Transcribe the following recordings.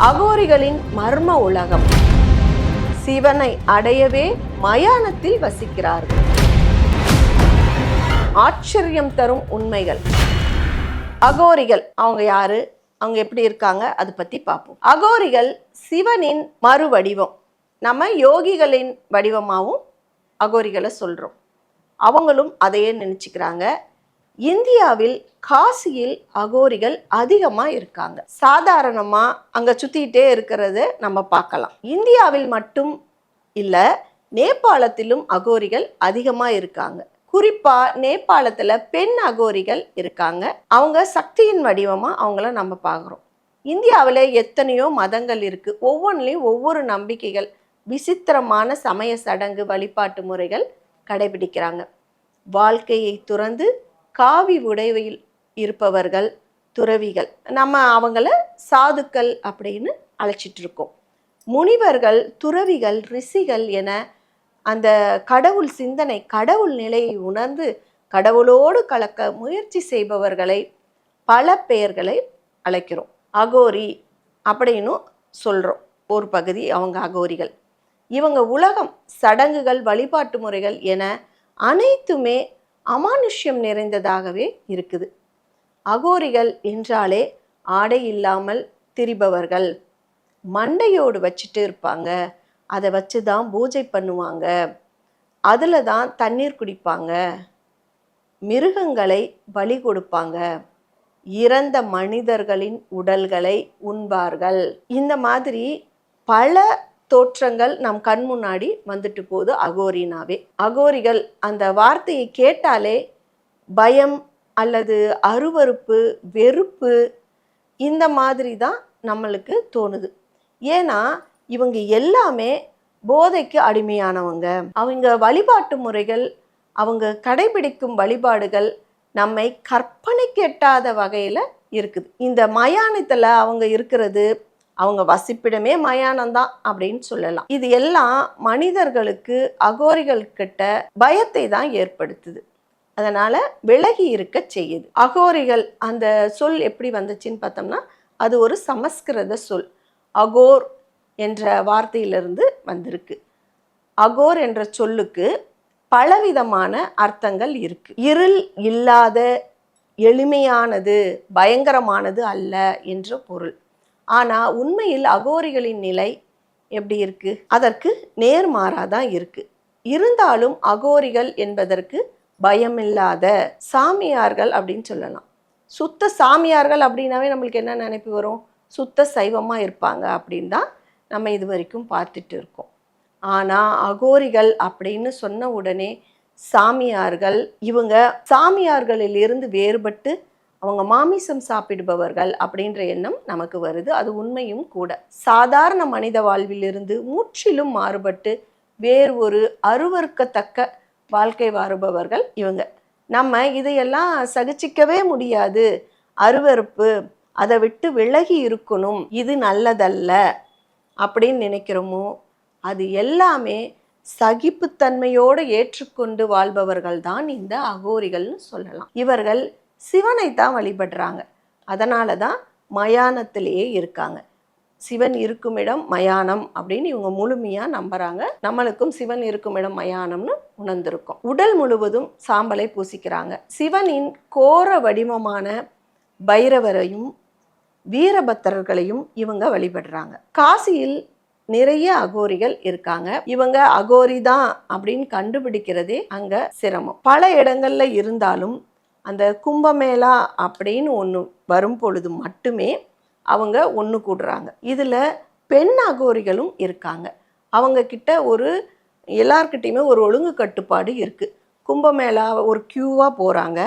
அகோரிகளின் மர்ம உலகம். சிவனை அடையவே மயானத்தில் வசிக்கிறார்கள். ஆச்சரியம் தரும் உண்மைகள். அகோரிகள் அவங்க யாரு? அவங்க எப்படி இருக்காங்க? அதை பத்தி பார்ப்போம் அகோரிகள் சிவனின் மறு வடிவம் நம்ம யோகிகளின் வடிவமாகவும் அகோரிகளை சொல்றோம். அவங்களும் அதையே நினைச்சுக்கிறாங்க. இந்தியாவில் காசியில் அகோரிகள் அதிகமாக இருக்காங்க சாதாரணமாக அங்கே சுற்றிக்கிட்டே இருக்கிறத நம்ம பார்க்கலாம். இந்தியாவில் மட்டும் இல்லை நேபாளத்திலும் அகோரிகள் அதிகமாக இருக்காங்க குறிப்பாக நேபாளத்தில் பெண் அகோரிகள் இருக்காங்க. அவங்க சக்தியின் வடிவமாக அவங்கள நம்ம பார்க்குறோம். இந்தியாவில் எத்தனையோ மதங்கள் இருக்குது ஒவ்வொன்றிலையும் ஒவ்வொரு நம்பிக்கைகள் விசித்திரமான சமய சடங்கு வழிபாட்டு முறைகள் கடைபிடிக்கிறாங்க. வாழ்க்கையை துறந்து காவி உடைவையில் இருப்பவர்கள் துறவிகள். நம்ம அவங்கள சாதுக்கள் அப்படின்னு அழைச்சிட்டு இருக்கோம் முனிவர்கள் துறவிகள் ரிஷிகள் என அந்த கடவுள் சிந்தனை கடவுள் நிலையை உணர்ந்து கடவுளோடு கலக்க முயற்சி செய்பவர்களை பல பெயர்களை அழைக்கிறோம். அகோரி அப்படின்னு சொல்கிறோம் ஒரு பகுதி அவங்க அகோரிகள். இவங்க உலகம் சடங்குகள் வழிபாட்டு முறைகள் என அனைத்துமே அமானுஷ்யம் நிறைந்ததாகவே இருக்குது. அகோரிகள் என்றாலே ஆடை இல்லாமல் திரிபவர்கள். மண்டையோடு வச்சுட்டு இருப்பாங்க. அதை வச்சு தான் பூஜை பண்ணுவாங்க. அதில் தான் தண்ணீர் குடிப்பாங்க. மிருகங்களை பலி கொடுப்பாங்க. இறந்த மனிதர்களின் உடல்களை உண்பார்கள். இந்த மாதிரி பல தோற்றங்கள் நம் கண் முன்னாடி வந்துட்டு போகுது அகோரினாவே. அகோரிகள் அந்த வார்த்தையை கேட்டாலே பயம் அல்லது அருவருப்பு வெறுப்பு இந்த மாதிரி தான் நம்மளுக்கு தோணுது. ஏன்னா இவங்க எல்லாமே போதைக்கு அடிமையானவங்க. அவங்க வழிபாட்டு முறைகள் அவங்க கடைபிடிக்கும் வழிபாடுகள் நம்மை கற்பனை கெட்டாத வகையில் இருக்குது. இந்த மயானத்தில் அவங்க இருக்கிறது அவங்க வசிப்பிடமே மயானம்தான் அப்படின்னு சொல்லலாம். இது எல்லாம் மனிதர்களுக்கு அகோரிகள்கிட்ட பயத்தை தான் ஏற்படுத்துது. அதனால் விலகி இருக்க செய்யுது. அகோரிகள் அந்த சொல் எப்படி வந்துச்சுன்னு பார்த்தோம்னா அது ஒரு சமஸ்கிருத சொல். அகோர் என்ற வார்த்தையிலிருந்து வந்திருக்கு. அகோர் என்ற சொல்லுக்கு பலவிதமான அர்த்தங்கள் இருக்கு. இருள் இல்லாத எளிமையானது பயங்கரமானது அல்ல என்ற பொருள். ஆனால் உண்மையில் அகோரிகளின் நிலை எப்படி இருக்குது அதற்கு நேர்மாறாக தான் இருக்குது இருந்தாலும் அகோரிகள் என்பதற்கு பயமில்லாத சாமியார்கள் அப்படின்னு சொல்லலாம். சுத்த சாமியார்கள் அப்படின்னாவே நம்மளுக்கு என்ன நினைப்பு வரும்? சுத்த சைவமாக இருப்பாங்க அப்படின்னு தான் நம்ம இது வரைக்கும் பார்த்துட்டு இருக்கோம். ஆனால் அகோரிகள் அப்படின்னு சொன்ன உடனே சாமியார்கள் இவங்க சாமியார்களில் இருந்து வேறுபட்டு அவங்க மாமிசம் சாப்பிடுபவர்கள் அப்படின்ற எண்ணம் நமக்கு வருது. அது உண்மையும் கூட. சாதாரண மனித வாழ்விலிருந்து முற்றிலும் மாறுபட்டு வேறு ஒரு அருவறுக்கத்தக்க வாழ்க்கை வாழுபவர்கள் இவங்க. நம்ம இதையெல்லாம் சகிச்சிக்கவே முடியாது. அருவறுப்பு அதை விட்டு விலகி இருக்கணும் இது நல்லதல்ல அப்படின்னு நினைக்கிறோமோ? அது எல்லாமே சகிப்புத்தன்மையோடு ஏற்றுக்கொண்டு வாழ்பவர்கள் தான் இந்த அகோரிகள்னு சொல்லலாம். இவர்கள் சிவனை தான் வழிபடுறாங்க. அதனால தான் மயானத்திலேயே இருக்காங்க. சிவன் இருக்கும் இடம் மயானம் அப்படின்னு இவங்க முழுமையாக நம்புறாங்க. நம்மளுக்கும் சிவன் இருக்கும் இடம் மயானம்னு உணர்ந்திருக்கோம். உடல் முழுவதும் சாம்பலை பூசிக்கிறாங்க. சிவனின் கோர வடிவமான பைரவரையும் வீரபத்திரர்களையும் இவங்க வழிபடுறாங்க. காசியில் நிறைய அகோரிகள் இருக்காங்க. இவங்க அகோரி தான் அப்படின்னு கண்டுபிடிக்கிறதே அங்க சிரமம். பல இடங்கள்ல இருந்தாலும் அந்த கும்பமேளா அப்படின்னு ஒன்று வரும் பொழுது மட்டுமே அவங்க ஒன்று கூடுறாங்க. இதில் பெண் அகோரிகளும் இருக்காங்க. அவங்க கிட்ட ஒரு எல்லார்கிட்டையுமே ஒரு ஒழுங்கு கட்டுப்பாடு இருக்குது கும்பமேளா ஒரு க்யூவாக போகிறாங்க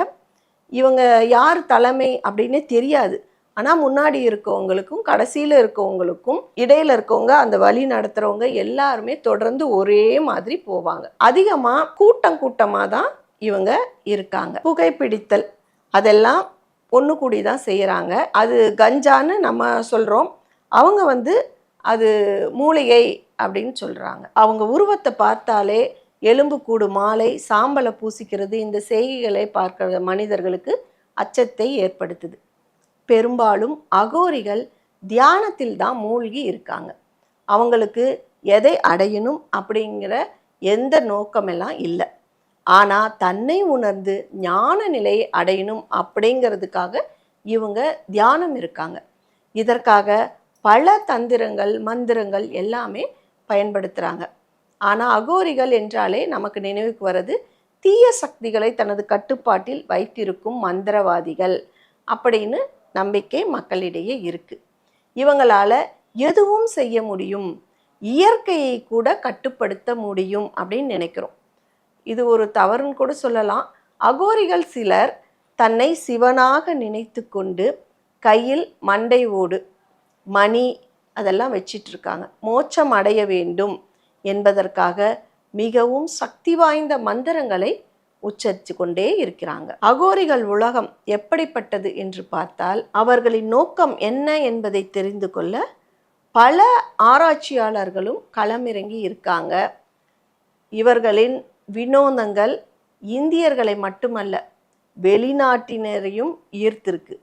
இவங்க யார் தலைமை அப்படின்னே தெரியாது. ஆனால் முன்னாடி இருக்கவங்களுக்கும் கடைசியில் இருக்கவங்களுக்கும் இடையில் இருக்கவங்க அந்த வழி நடத்துகிறவங்க எல்லாருமே தொடர்ந்து ஒரே மாதிரி போவாங்க. அதிகமாக கூட்டம் கூட்டமாக தான் இவங்க இருக்காங்க. புகைப்பிடித்தல் அதெல்லாம் ஒன்று கூடி தான் செய்கிறாங்க அது கஞ்சான்னு நம்ம சொல்கிறோம் அவங்க வந்து அது மூலிகை அப்படின்னு சொல்கிறாங்க அவங்க உருவத்தை பார்த்தாலே எலும்புக்கூடு மாலை சாம்பலை பூசிக்கிறது இந்த செய்கைகளை பார்க்கிற மனிதர்களுக்கு அச்சத்தை ஏற்படுத்துது. பெரும்பாலும் அகோரிகள் தியானத்தில் தான் மூழ்கி இருக்காங்க. அவங்களுக்கு எதை அடையணும் அப்படிங்கிற எந்த நோக்கமெல்லாம் இல்லை. ஆனால் தன்னை உணர்ந்து ஞான நிலையை அடையணும் அப்படிங்கிறதுக்காக இவங்க தியானம் இருக்காங்க. இதற்காக பல தந்திரங்கள் மந்திரங்கள் எல்லாமே பயன்படுத்துகிறாங்க ஆனால் அகோரிகள் என்றாலே நமக்கு நினைவுக்கு வர்றது தீய சக்திகளை தனது கட்டுப்பாட்டில் வைத்திருக்கும் மந்திரவாதிகள் அப்படின்னு நம்பிக்கை மக்களிடையே இருக்குது இவங்களால் எதுவும் செய்ய முடியும் இயற்கையை கூட கட்டுப்படுத்த முடியும் அப்படின்னு நினைக்கிறோம். இது ஒரு தவறுன்னு கூட சொல்லலாம். அகோரிகள் சிலர் தன்னை சிவனாக நினைத்து கொண்டு கையில் மண்டை ஓடு மணி அதெல்லாம் வச்சிட்டு இருக்காங்க. மோட்சம் அடைய வேண்டும் என்பதற்காக மிகவும் சக்தி வாய்ந்த மந்திரங்களை உச்சரித்து கொண்டே இருக்கிறாங்க. அகோரிகள் உலகம் எப்படிப்பட்டது என்று பார்த்தால் அவர்களின் நோக்கம் என்ன என்பதை தெரிந்து கொள்ள பல ஆராய்ச்சியாளர்களும் களமிறங்கி இருக்காங்க. இவர்களின் வினோதங்கள் இந்தியர்களை மட்டுமல்ல வெளிநாட்டினரையும் ஈர்த்திருக்கு.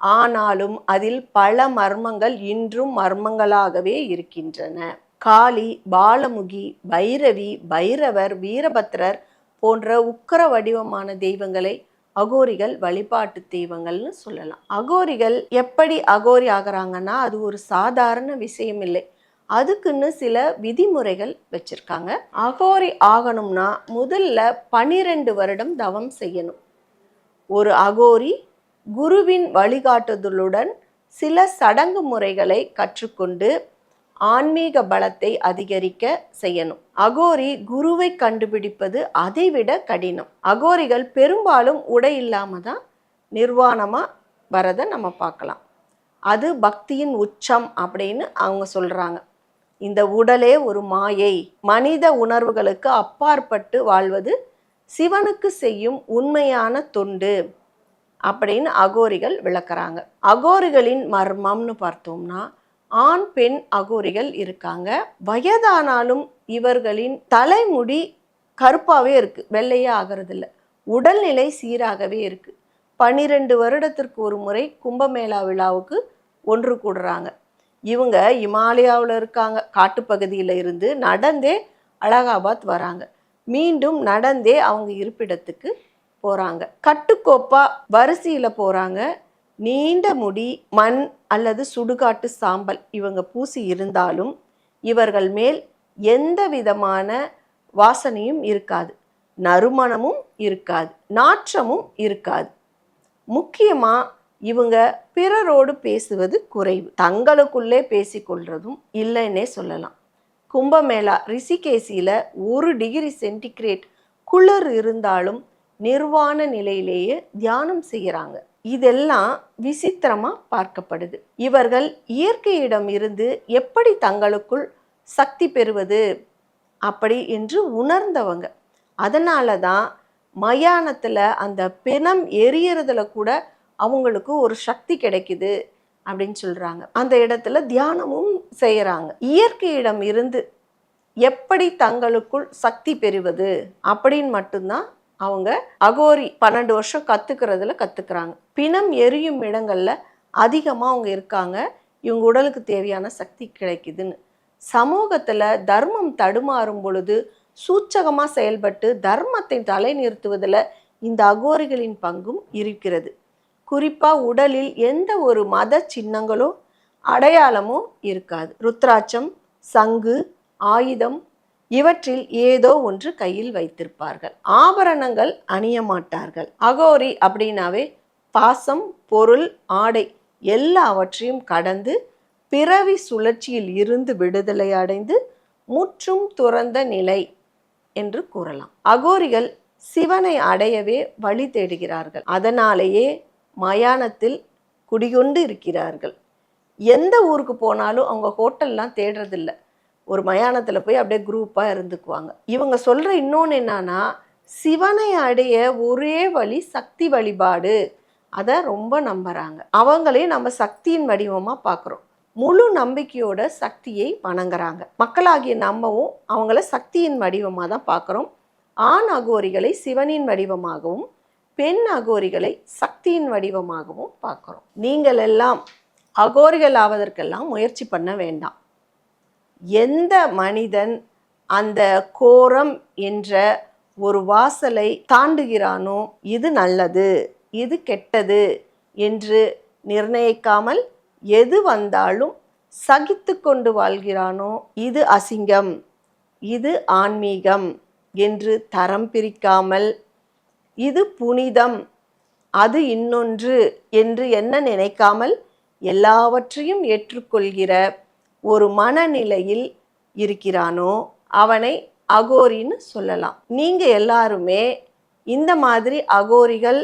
ஆனாலும் அதில் பல மர்மங்கள் இன்றும் மர்மங்களாகவே இருக்கின்றன. காளி பாலமுகி பைரவி பைரவர் வீரபத்ரர் போன்ற உக்கர வடிவமான தெய்வங்களை அகோரிகள் வழிபாட்டு தெய்வங்கள்னு சொல்லலாம். அகோரிகள் எப்படி அகோரி ஆகிறாங்கன்னா அது ஒரு சாதாரண விஷயம் இல்லை அதுக்குன்னு சில விதிமுறைகள் வச்சுருக்காங்க. அகோரி ஆகணும்னா முதல்ல பனிரெண்டு வருடம் தவம் செய்யணும். ஒரு அகோரி குருவின் வழிகாட்டுதலுடன் சில சடங்கு முறைகளை கற்றுக்கொண்டு ஆன்மீக பலத்தை அதிகரிக்க செய்யணும். அகோரி குருவை கண்டுபிடிப்பது அதைவிட கடினம். அகோரிகள் பெரும்பாலும் உடை இல்லாம தான் நிர்வாணமாக வரதை நம்ம பார்க்கலாம். அது பக்தியின் உச்சம் அப்படின்னு அவங்க சொல்கிறாங்க இந்த உடலே ஒரு மாயை. மனித உணர்வுகளுக்கு அப்பாற்பட்டு வாழ்வது சிவனுக்கு செய்யும் உண்மையான தொண்டு அப்படின்னு அகோரிகள் விளக்குறாங்க. அகோரிகளின் மர்மம்னு பார்த்தோம்னா ஆண் பெண் அகோரிகள் இருக்காங்க. வயதானாலும் இவர்களின் தலைமுடி கருப்பாகவே இருக்கு. வெள்ளையே ஆகிறதில்ல. உடல்நிலை சீராகவே இருக்கு. பன்னிரெண்டு வருடத்திற்கு ஒரு முறை கும்பமேளா விழாவுக்கு ஒன்று கூடுறாங்க. இவங்க இமாலயாவில் இருக்காங்க. காட்டுப்பகுதியில் இருந்து நடந்தே அலகாபாத் வராங்க. மீண்டும் நடந்தே அவங்க இருப்பிடத்துக்கு போகிறாங்க கட்டுக்கோப்பாக வரிசையில் போகிறாங்க நீண்ட முடி மண் அல்லது சுடுகாட்டு சாம்பல் இவங்க பூசி இருந்தாலும் இவர்கள் மேல் எந்த விதமான வாசனையும் இருக்காது. நறுமணமும் இருக்காது. நாற்றமும் இருக்காது. முக்கியமாக இவங்க பிறரோடு பேசுவது குறைவு. தங்களுக்குள்ளே பேசிக்கொள்றதும் இல்லைன்னே சொல்லலாம். கும்பமேளா ரிஷிகேசியில் ஒரு டிகிரி சென்டிகிரேட் குளிர் இருந்தாலும் நிர்வாண நிலையிலேயே தியானம் செய்கிறாங்க இதெல்லாம் விசித்திரமாக பார்க்கப்படுது. இவர்கள் இயற்கையிடம் இருந்து எப்படி தங்களுக்குள் சக்தி பெறுவது அப்படி என்று உணர்ந்தவங்க. அதனால தான் மயானத்தில் அந்த பிணம் எரியறதுல கூட அவங்களுக்கு ஒரு சக்தி கிடைக்குது அப்படின்னு சொல்கிறாங்க அந்த இடத்துல தியானமும் செய்கிறாங்க இயற்கையிடம் இருந்து எப்படி தங்களுக்குள் சக்தி பெறுவது அப்படின்னு மட்டும்தான் அவங்க அகோரி பன்னெண்டு வருஷம் கற்றுக்கிறதுல கற்றுக்குறாங்க பிணம் எரியும் இடங்களில் அதிகமாக அவங்க இருக்காங்க. இவங்க உடலுக்கு தேவையான சக்தி கிடைக்குதுன்னு. சமூகத்தில் தர்மம் தடுமாறும் பொழுது சூச்சகமாக செயல்பட்டு தர்மத்தை தலை நிறுத்துவதில் இந்த அகோரிகளின் பங்கும் இருக்கிறது. குறிப்பாக உடலில் எந்த ஒரு மத சின்னங்களோ அடையாளமும் இருக்காது. ருத்ராட்சம் சங்கு ஆயுதம் இவற்றில் ஏதோ ஒன்று கையில் வைத்திருப்பார்கள். ஆபரணங்கள் அணிய மாட்டார்கள். அகோரி அப்படின்னாவே பாசம் பொருள் ஆடை எல்லாவற்றையும் கடந்து பிறவி சுழற்சியில் இருந்து விடுதலை அடைந்து முற்றும் துறந்த நிலை என்று கூறலாம். அகோரிகள் சிவனை அடையவே வழி தேடுகிறார்கள். அதனாலேயே மயானத்தில் குடிகொண்டு இருக்கிறார்கள். எந்த ஊருக்கு போனாலும் அவங்க ஹோட்டல்லாம் தேடுறதில்ல. ஒரு மயானத்தில் போய் அப்படியே குரூப்பாக இருந்துக்குவாங்க. இவங்க சொல்கிற இன்னொன்று என்னன்னா சிவனை அடைய ஒரே வழி சக்தி வழிபாடு. அதை ரொம்ப நம்புகிறாங்க அவங்களையும் நம்ம சக்தியின் வடிவமாக பார்க்குறோம் முழு நம்பிக்கையோட சக்தியை வணங்குறாங்க. மக்களாகிய நம்மவும் அவங்கள சக்தியின் வடிவமாக தான் பார்க்குறோம் ஆண் அகோரிகளை சிவனின் வடிவமாகவும் பெண் அகோரிகளை சக்தியின் வடிவமாகவும் பார்க்குறோம். நீங்கள் எல்லாம் அகோரிகள் ஆவதற்கெல்லாம் முயற்சி பண்ண வேண்டாம். எந்த மனிதன் அந்த கோரம் என்ற ஒரு வாசலை தாண்டுகிறானோ இது நல்லது இது கெட்டது என்று நிர்ணயிக்காமல் எது வந்தாலும் சகித்து கொண்டு வாழ்கிறானோ இது அசிங்கம் இது ஆன்மீகம் என்று தரம் பிரிக்காமல் இது புனிதம். அது இன்னொன்று என்று என்ன நினைக்காமல் எல்லாவற்றையும் ஏற்றுக்கொள்கிற ஒரு மனநிலையில் இருக்கிறானோ அவனை அகோரின்னு சொல்லலாம். நீங்கள் எல்லாருமே இந்த மாதிரி அகோரிகள்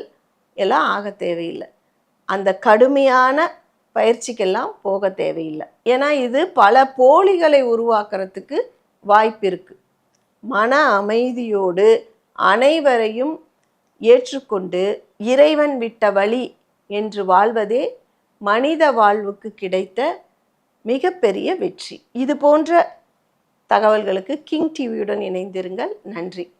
எல்லாம் ஆக தேவையில்லை. அந்த கடுமையான பயிற்சிக்கெல்லாம் போக தேவையில்லை. ஏன்னா இது பல போலிகளை உருவாக்குறதுக்கு வாய்ப்பு இருக்குது மன அமைதியோடு அனைவரையும் ஏற்றுக்கொண்டு இறைவன் விட்ட வழி என்று வாழ்வதே மனித வாழ்வுக்கு கிடைத்த மிகப்பெரிய வெற்றி. இது போன்ற தகவல்களுக்கு கிங் டிவியுடன் இணைந்திருங்கள். நன்றி.